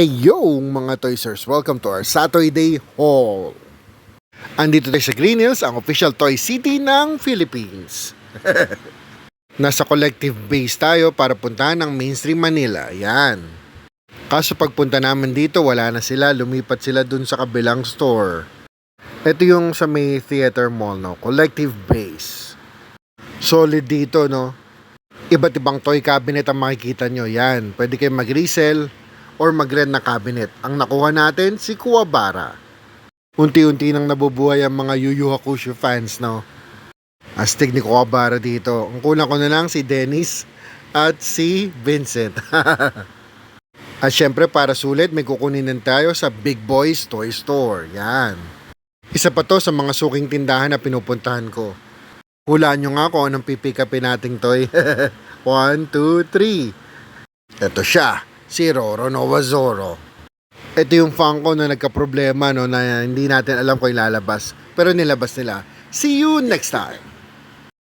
Hey yo mga Toysers! Welcome to our Saturday haul! Andito tayo sa Green Hills, ang official toy city ng Philippines. Nasa collective base tayo para puntahan ng mainstream Manila. Yan. Kaso pagpunta namin dito, wala na sila. Lumipat sila dun sa kabilang store. Ito yung sa may theater mall, no? Collective base. Solid dito, no? Iba't ibang toy cabinet ang makikita nyo. Yan. Pwede kayo mag-resell or mag-rent na cabinet. Ang nakuha natin, si Kuwabara. Unti-unti nang nabubuhay ang mga Yu Yu Hakusho fans, no? Astig ni Kuwabara dito. Ang kulang ko na lang si Dennis at si Vincent. at syempre, para sulit, may kukunin tayo sa Big Boys Toy Store. Yan. Isa pa to sa mga suking tindahan na pinupuntahan ko. Hulaan nyo nga kung anong pipikapin nating toy. One, two, three. Ito siya, si Roro Novazoro. Ito yung Funko na nagka-problema no, na hindi natin alam kung ilalabas. Pero nilabas nila. See you next time!